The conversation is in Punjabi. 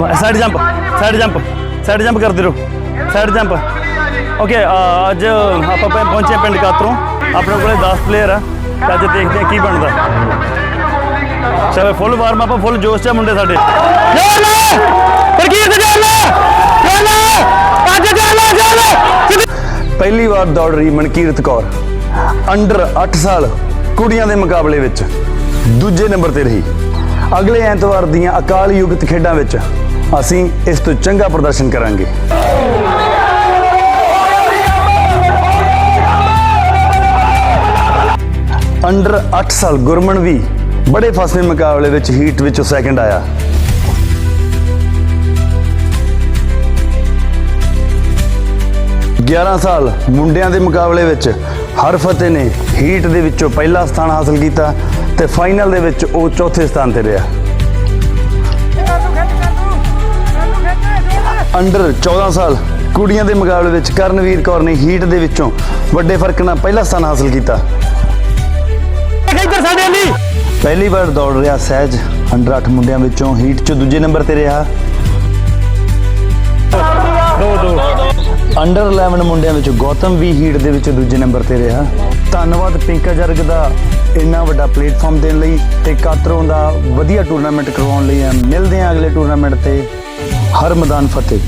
Side jump side jump side jump ਕਰਦੇ ਰਹੋ। ਸਾਈਡ ਜੰਪ ਓਕੇ ਅੱਜ ਆਪਾਂ ਪਹੁੰ- ਪਹੁੰਚੇ ਪਿੰਡ ਕਾਤਰੋਂ। ਆਪਣੇ ਕੋਲੇ 10 ਪਲੇਅਰ ਆ। ਤੇ ਅੱਜ ਦੇਖਦੇ ਆ ਕੀ ਬਣਦਾ। ਚਲੋ ਫੁੱਲ ਵਾਰਮ ਅਪ ਫੁੱਲ ਜੋਸ਼ ਚ ਮੁੰਡੇ ਸਾਡੇ। ਚੱਲ ਪ੍ਰਕੀਰਤ ਚੱਲ ਚੱਲ ਅੱਜ ਚੱਲ ਚੱਲ ਪਹਿਲੀ ਵਾਰ ਦੌੜ ਰਹੀ ਮਨਕੀਰਤ ਕੌਰ। ਅੰਡਰ 8 ਸਾਲ ਕੁੜੀਆਂ ਦੇ ਮੁਕਾਬਲੇ ਵਿੱਚ। ਦੂਜੇ ਨੰਬਰ ਤੇ ਰਹੀ। ਅਗਲੇ ਐਤਵਾਰ ਦੀਆਂ ਅਕਾਲ ਯੁਗਤ ਖੇਡਾਂ ਵਿੱਚ ਅਸੀਂ ਇਸ ਤੋਂ ਚੰਗਾ ਪ੍ਰਦਰਸ਼ਨ ਕਰਾਂਗੇ। ਅੰਡਰ 8 ਸਾਲ ਗੁਰਮਨ ਵੀ ਬੜੇ ਫਸਵੇਂ ਮੁਕਾਬਲੇ ਵਿੱਚ ਹੀਟ ਵਿੱਚੋਂ ਸੈਕਿੰਡ ਆਇਆ। ਗਿਆਰਾਂ ਸਾਲ ਮੁੰਡਿਆਂ ਦੇ ਮੁਕਾਬਲੇ ਵਿੱਚ ਹਰਫਤੇ ਨੇ ਹੀਟ ਦੇ ਵਿੱਚੋਂ ਪਹਿਲਾ ਸਥਾਨ ਹਾਸਲ ਕੀਤਾ। ਤੇ ਫਾਈਨਲ ਦੇ ਵਿੱਚ ਉਹ ਚੌਥੇ ਸਥਾਨ ਤੇ ਰਿਹਾ। ਅੰਡਰ 14 ਸਾਲ ਕੁੜੀਆਂ ਦੇ ਮੁਕਾਬਲੇ ਵਿੱਚ ਕਰਨਵੀਰ ਕੌਰ ਨੇ ਹੀਟ ਦੇ ਵਿੱਚੋਂ ਵੱਡੇ ਫ਼ਰਕ ਨਾਲ ਪਹਿਲਾ ਸਥਾਨ ਹਾਸਲ ਕੀਤਾ। ਪਹਿਲੀ ਵਾਰ ਦੌੜ ਰਿਹਾ ਸਹਿਜ। ਅੰਡਰ 8 ਮੁੰਡਿਆਂ ਵਿੱਚੋਂ ਹੀਟ 'ਚ ਦੂਜੇ ਨੰਬਰ ਤੇ ਰਿਹਾ। ਅੰਡਰ 11 ਮੁੰਡਿਆਂ ਵਿੱਚ ਗੌਤਮ ਵੀ ਹੀਟ ਦੇ ਵਿੱਚ ਦੂਜੇ ਨੰਬਰ ਤੇ ਰਿਹਾ। ਧੰਨਵਾਦ ਪਿੰਕਾ ਜਰਗ ਦਾ ਇੰਨਾ ਵੱਡਾ ਪਲੇਟਫਾਰਮ ਦੇਣ ਲਈ ਤੇ ਕਾਤਰੋਂ ਦਾ ਵਧੀਆ ਟੂਰਨਾਮੈਂਟ ਕਰਵਾਉਣ ਲਈ। ਮਿਲਦੇ ਹਾਂ ਅਗਲੇ ਟੂਰਨਾਮੈਂਟ ਤੇ। ਹਰ ਮੈਦਾਨ ਫਤਿਹ।